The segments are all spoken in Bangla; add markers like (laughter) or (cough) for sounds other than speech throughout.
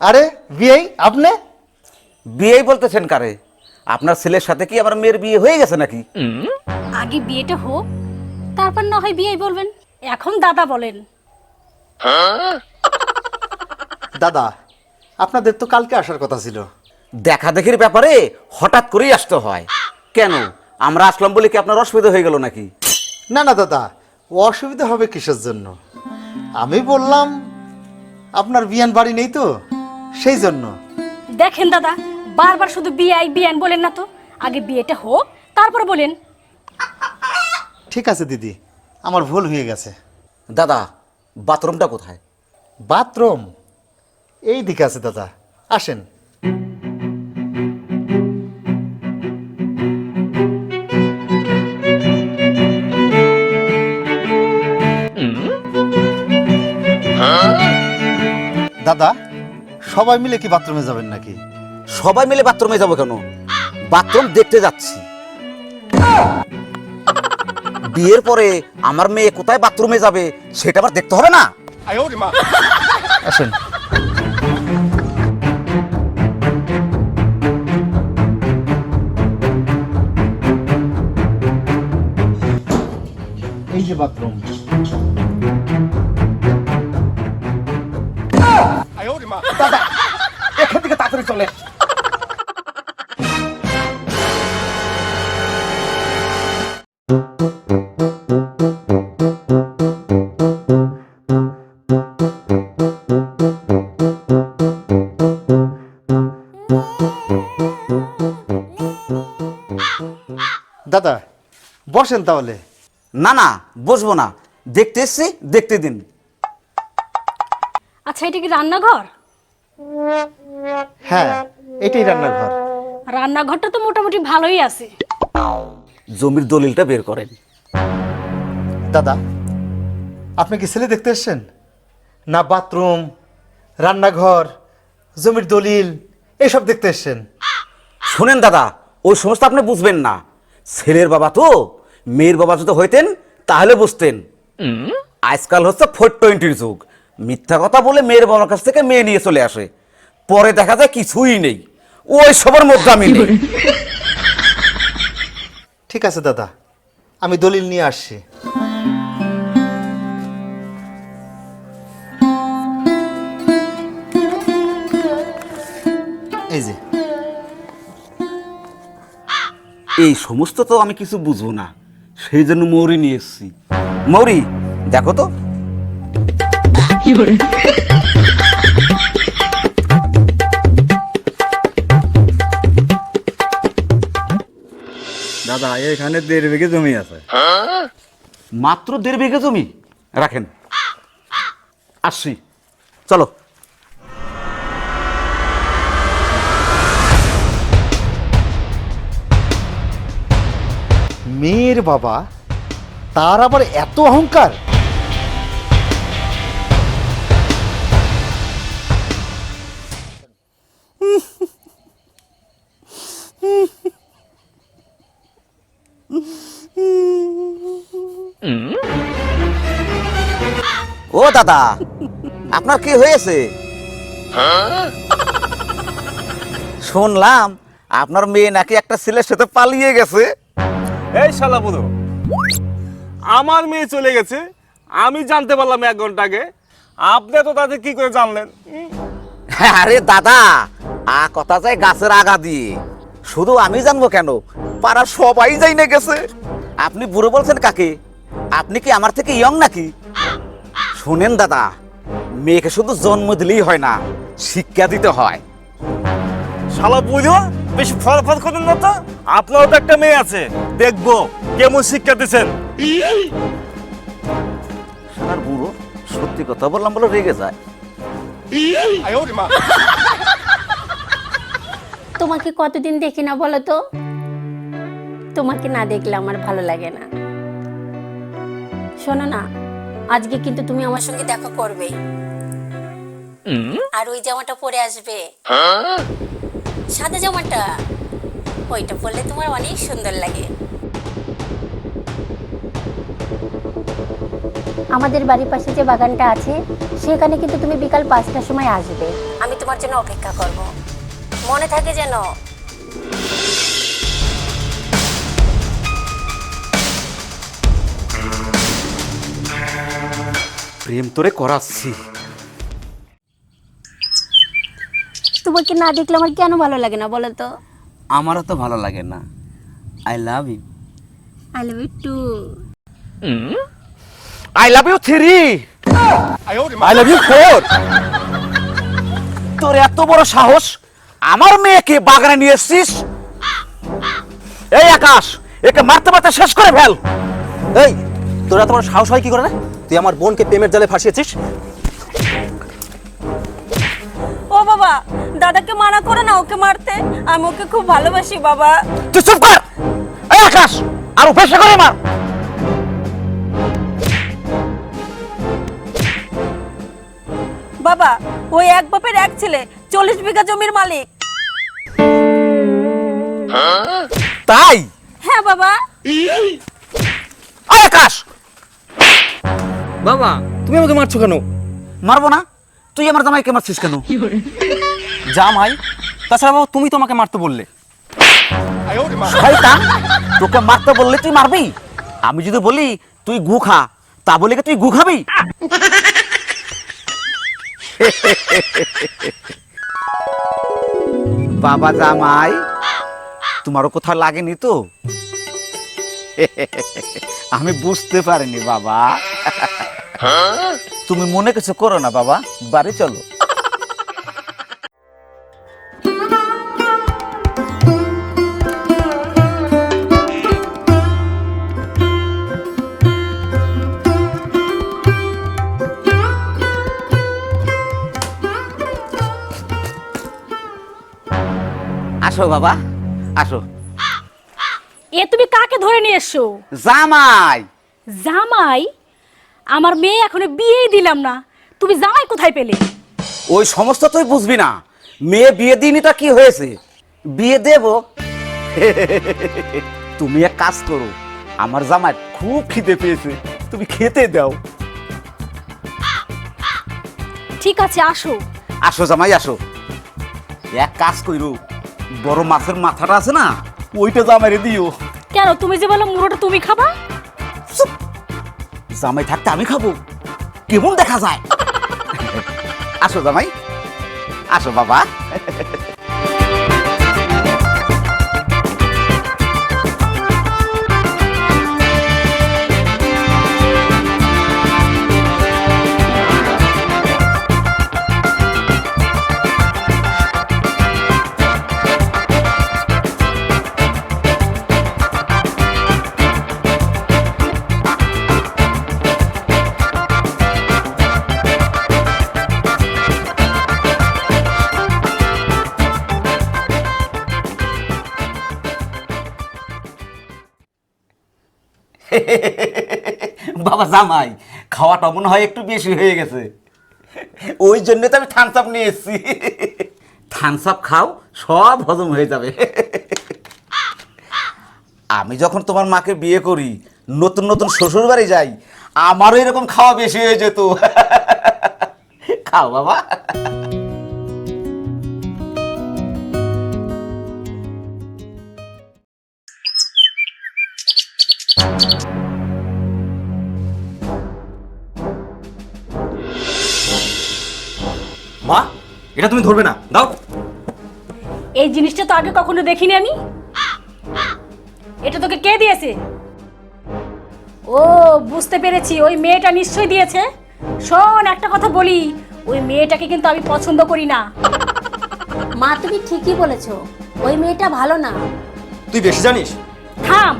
আরে বিয়েই আপনি? বিয়েই বলতেছেন কারে? আপনার ছেলের সাথে কি আমার মেয়ের বিয়ে হয়ে গেছে নাকি? আগে বিয়েটা হোক তারপর না হয় বিয়ে বলবেন। এখন দাদা বলেন। দাদা আপনাদের তো কালকে আসার কথা ছিল। দেখা দেখির ব্যাপারে হঠাৎ করেই আসতে হয়। কেন? আমরা আসলাম বলে কি আপনার অসুবিধা হয়ে গেল নাকি? না না দাদা অসুবিধা হবে কিসের জন্য? আমি বললাম আপনার বিয়ান বাড়ি নেই তো? সেই জন্য। দেখেন দাদা বারবার শুধু বিয়াই বিয়ান বলেন না তো। আগে বিয়েটা হোক তারপর বলেন। ঠিক আছে দিদি। আমার ভুল হয়ে গেছে। দাদা বাথরুমটা কোথায়? বাথরুম? এই দিকে আছে দাদা। আসেন। দাদা সবাই মিলে কি বাথরুমে যাবেন নাকি? সবাই মিলে বাথরুমে যাব কেন? বাথরুম দেখতে যাচ্ছি। বিয়ের পরে আমার মেয়ে কোথায় বাথরুমে যাবে সেটা আবার দেখতে হবে না? আসেন। এই যে বাথরুম। দাদা বসেন তাহলে। না না বসবো না। দেখতে এসছি দেখতে দিন। আচ্ছা এটা কি রান্নাঘর? হ্যাঁ এটাই রান্নাঘর। রান্নাঘরটা তো মোটামুটি ভালোই আছে। জমির দলিলটা বের করেন। দাদা আপনি কি ছেলে দেখতে এসছেন? না বাথরুম রান্নাঘর জমির দলিল এইসব দেখতে এসছেন। শোনেন দাদা ওই সমস্ত আপনি বুঝবেন না। ছেলের বাবা তো মেয়ের বাবা যদি হইতেন তাহলে বুঝতেন। আজকাল হচ্ছে ফোর টোয়েন্টির যুগ। মিথ্যা কথা বলে মেয়ের বাবার কাছ থেকে মেয়ে নিয়ে চলে আসে। পরে দেখা যায় কিছুই নেই। ওই সবার মধ্যে আমি নেই। (laughs) ঠিক আছে দাদা আমি দলিল নিয়ে আসছি। এই সমস্ত তো আমি কিছু বুঝব না। সেই জন্য মৌরি নিয়ে এসেছি। মৌরি দেখো তো। দাদা এখানে দেড় বিঘে জমি আছে। মাত্র দেড় বিঘে জমি? রাখেন। আসছি। চলো। মেয়ের বাবা, তার আবার এত অহংকার? ও দাদা, আপনার কি হয়েছে? শুনলাম আপনার মেয়ে নাকি একটা ছেলের সাথে পালিয়ে গেছে। এই শালা বুধো আমার মেয়ে চলে গেছে আমি জানতে পারলাম এক ঘণ্টা আগে। আপনি তো তাদের কি করে জানলেন? উম, আরে দাদা আ কথা যায় গাছের আগা দিয়ে শুধু আমি জানব কেন? পাড়া সবাই যাই না গেছে। আপনি বুড়ো বলছেন কাকে? আপনি কি আমার থেকে ইয়ং নাকি? শুনেন দাদা মেয়েকে শুধু জন্ম দিলেই হয় না শিক্ষা দিতে হয়। শালা বুঝো বেশি ফল করেন না তো? আপনারও তো একটা মেয়ে আছে। দেখব কেমন শিক্ষা দিচ্ছেন। সার বুড়ো সত্যি কথা বললাম বলে রেগে যায়। তোমাকে কতদিন দেখি না বলো তো? তোমাকে না দেখলে আমার ভালো লাগে না। শোনো না আজকে কিন্তু তুমি আমার সঙ্গে দেখা করবে। আর ওই জামাটা পরে আসবে। সাদা জামাটা। ওইটা পরলে তোমার অনেক সুন্দর লাগে। আমাদের বাড়ির পাশে যে বাগানটা আছে সেখানে কিন্তু তুমি বিকাল পাঁচটার সময় আসবে। আমি তোমার জন্য অপেক্ষা করব। মনে থাকে যেন। প্রেম তোরে করাচ্ছি। তোমাকে না দেখলে আমার কেন ভালো লাগে না বলো তো? আমারও তো ভালো লাগে না। I love you I love you two I love you three I love you four তোর এত বড় সাহস আমার মেয়েকে বাগানে নিয়ে এসছিস? এই আকাশ একে মারতে মারতে শেষ করে ফেল। এই তোর এত বড় সাহস হয় কি করে না তুই আমার বোনকে প্রেমের জালে ফাঁসিয়েছিস? ও বাবা দাদাকে মানা করে না ওকে মারতে? আমি ওকে খুব ভালোবাসি বাবা। তুই চুপ কর! এই আকাশ আরও করে মার। বাবা ওই এক বাপের এক ছেলে চল্লিশ বিঘা জমির মালিক। তাই? হ্যাঁ বাবা। আকাশ! বাবা তুমি আমাকে মারছো কেন? মারবো না? তুই আমার জামাইকে মারছিস কেন? জামাই তাছাড়া বাবা তুমি তো আমাকে মারতে বললে। শয়তান তোকে মারতে বললে তুই মারবি? আমি যদি বলি তুই গু খা তা বলে তুই গু খাবি? বাবা জামাই তোমারও কোথাও লাগেনি তো? আমি বুঝতে পারিনি বাবা। তুমি মনে কিছু করো না বাবা। বাড়ি চলো। আসো বাবা। আসো। এ তুমি কাকে ধরে নিয়ে এসছো? জামাই। জামাই? আমার মেয়ে এখনও বিয়েই দিলাম না। তুমি জামাই কোথায় পেলে? ওই সমস্ত তুই বুঝবি না। মেয়ে বিয়ে দিনই তা কি হয়েছে? বিয়ে দেব? তুমি এক কাজ করো আমার জামাই খুব খিদে পেয়েছে তুমি খেতে দাও। ঠিক আছে আসো। আসো জামাই আসো। এক কাজ কইরো বড় মাছের মাথাটা আছে না ওইটা জামাইরে দিও। কেন তুমি যে বলো মুড়োটা তুমি খাবা? জামাই থাকতে আমি খাব। কেমন দেখা যায়? (laughs) আসো জামাই। আসো বাবা। বাবা, জামাই, খাওয়াটা মনে হয় একটু বেশি হয়ে গেছে। ওই জন্য তো আমি থানস আপ নিয়ে এসেছি। থানস আপ খাও, সব হজম হয়ে যাবে। আমি যখন তোমার মাকে বিয়ে করি, নতুন নতুন শ্বশুর বাড়ি যাই, আমারও এরকম খাওয়া বেশি হয়ে যেত। খাও বাবা। মা এটা তুমি ধরবে না। দাও। এই জিনিসটা তো আগে কখনো দেখিনি আমি। এটা তোকে কে দিয়েছে? ও বুঝতে পেরেছি ওই মেয়েটা নিশ্চয়ই দিয়েছে। শোন একটা কথা বলি ওই মেয়েটাকে কিন্তু আমি পছন্দ করি না। মা তুমি ঠিকই বলেছ ওই মেয়েটা ভালো না। তুই বেশি জানিস? থাম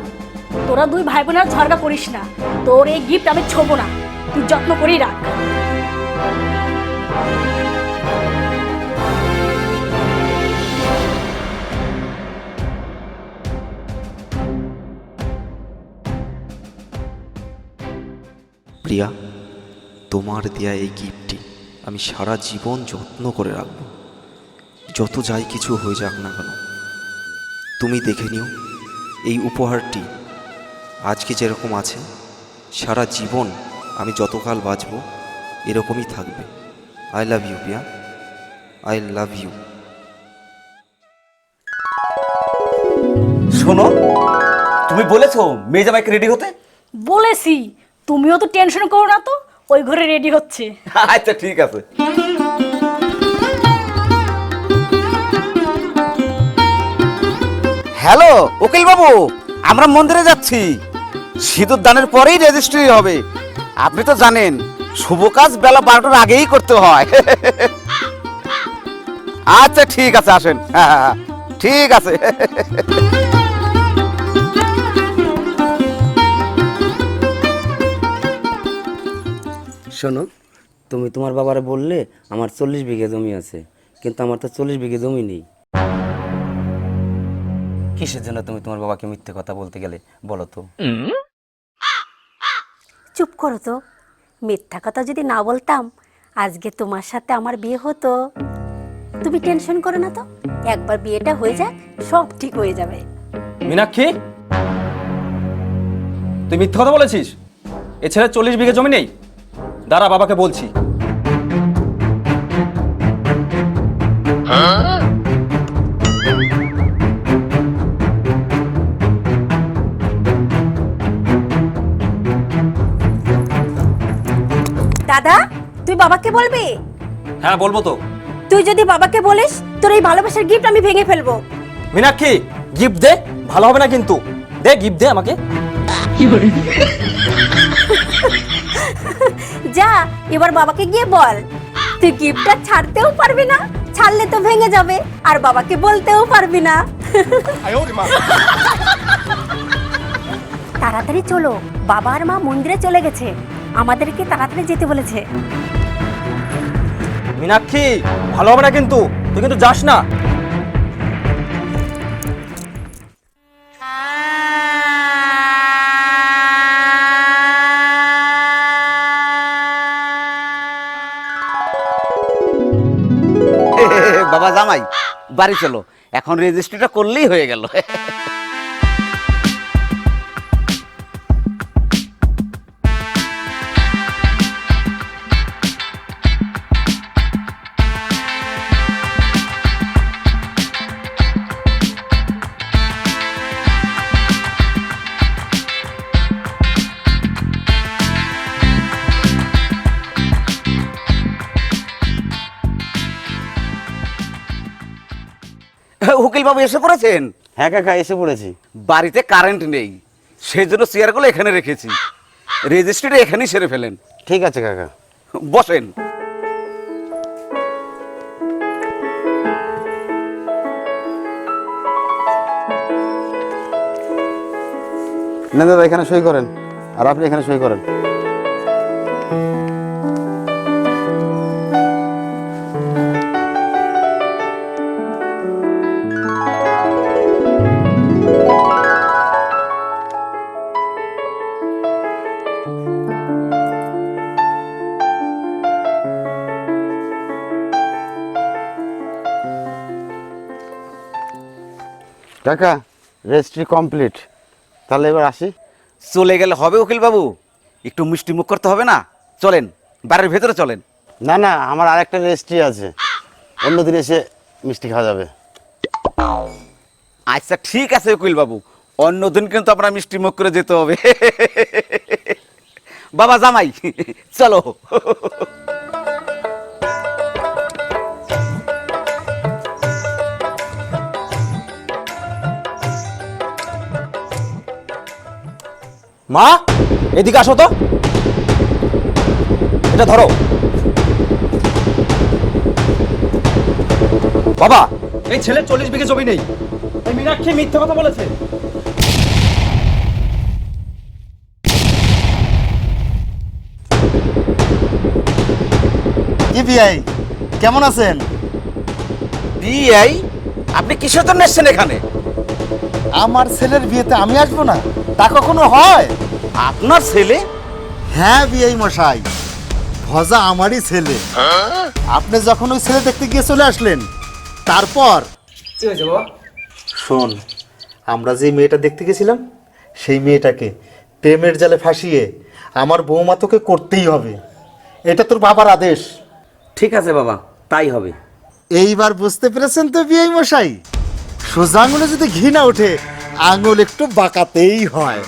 তোরা দুই ভাই বোনের ঝগড়া করিস না। তোর এই গিফট আমি ছোবো না। তুই যত্ন করেই রাখ। প্রিয়া তোমার দেয়া এই গিফটটি আমি সারা জীবন যত্ন করে রাখব। যত যাই কিছু হয়ে যাক না কেন তুমি দেখে নিও এই উপহারটি আজকে যেরকম আছে সারা জীবন আমি যতকাল বাঁচব এরকমই থাকবে। I love you Priya. I love you শোনো তুমি বলেছ মেয়ে জামাইকে রেডি হতে? বলেছি। তুমিও তো টেনশন করো না তো ওই ঘরে রেডি হচ্ছে। আচ্ছা ঠিক আছে। হ্যালো উকিল বাবু আমরা মন্দিরে যাচ্ছি। সিঁদুর দানের পরেই রেজিস্ট্রি হবে। আপনি তো জানেন শুভ কাজ বেলা বারোটার আগেই করতে হয়। আচ্ছা ঠিক আছে আসেন। হ্যাঁ হ্যাঁ, হ্যাঁ, ঠিক আছে। শোনো তুমি তোমার বাবারে বললে আমার চল্লিশ বিঘে জমি আছে কিন্তু আমার তো চল্লিশ বিঘে জমি নেই। কিসের জন্য তুমি তোমার বাবাকে মিথ্যে কথা বলতে গেলে বলো তো? চুপ করো তো। মিথ্যা কথা যদি না বলতাম আজকে তোমার সাথে আমার বিয়ে হতো। তুমি টেনশন করো না তো। একবার বিয়েটা হয়ে যাক সব ঠিক হয়ে যাবে। মীনাক্ষী তুই মিথ্যা কথা বলেছিস? এ ছেলে চল্লিশ বিঘে জমি নেই? দাঁড়া বাবাকে বলছি। দাদা তুই বাবাকে বলবি? হ্যাঁ বলব তো। তুই যদি বাবাকে বলিস তোর এই ভালোবাসার গিফট আমি ভেঙে ফেলব। মীনাক্ষী গিফট দে ভালো হবে না কিন্তু। দে গিফট দে আমাকে। যা এবার বাবাকে গিয়ে বল। তুই গিফটটা ছাড়তেও পারবি না ছাড়লে তো ভেঙে যাবে আর বাবাকে বলতেও পারবি না। তাড়াতাড়ি চলো বাবা আর মা মন্দিরে চলে গেছে। আমাদেরকে তাড়াতাড়ি যেতে বলেছে। মীনাক্ষী ভালো হবে না কিন্তু তুই কিন্তু যাস না। বাবা জামাই বাড়ি চলো। এখন রেজিস্ট্রিটা করলেই হয়ে গেল। উকিল বাবু এসে পড়েছেন? হ্যাঁ কাকা এসে পড়েছি। বাড়িতে কারেন্ট নেই। সেই জন্য চেয়ারগুলো এখানে রেখেছি। রেজিস্ট্রিটা এখানেই সেরে ফেলেন। ঠিক আছে কাকা। বসেন। না দাদা এখানে সই করেন। আর আপনি এখানে সই করেন। কাকা রেজিস্ট্রি কমপ্লিট তাহলে এবার আসি। চলে গেলে হবে উকিল বাবু একটু মিষ্টি মুখ করতে হবে না? চলেন বাড়ির ভেতরে চলেন। না না আমার আরেকটা রেজিস্ট্রি আছে। অন্যদিন এসে মিষ্টি খাওয়া যাবে। আচ্ছা ঠিক আছে উকিল বাবু অন্যদিন কিন্তু আপনার মিষ্টি মুখ করে যেতে হবে। বাবা জামাই চলো। মা এদিকে আসো তো। এটা ধরো। বাবা এই ছেলে চল্লিশ বিঘে জমি নেই। এই মীনাক্ষী মিথ্যে কথা বলেছে। কি বিআই কেমন আছেন? বিআই আপনি কিসের জন্য এসছেন এখানে? আমার ছেলের বিয়েতে আমি আসব না? তা কখনো হয়? আপনার ছেলে? হ্যাঁ বিআই মশাই। ভজা আমারই ছেলে। আপনি যখন ওই ছেলে দেখতে গিয়ে চলে আসলেন তারপর শোন আমরা যে মেয়েটা দেখতে গেছিলাম সেই মেয়েটাকে প্রেমের জালে ফাঁসিয়ে আমার বৌমা তোকে করতেই হবে। এটা তোর বাবার আদেশ। ঠিক আছে বাবা তাই হবে। এইবার বুঝতে পেরেছেন তো বিয়ে মশাই? সোজা আঙুলে যদি ঘি না ওঠে আঙুল একটু বাঁকাতেই হয়!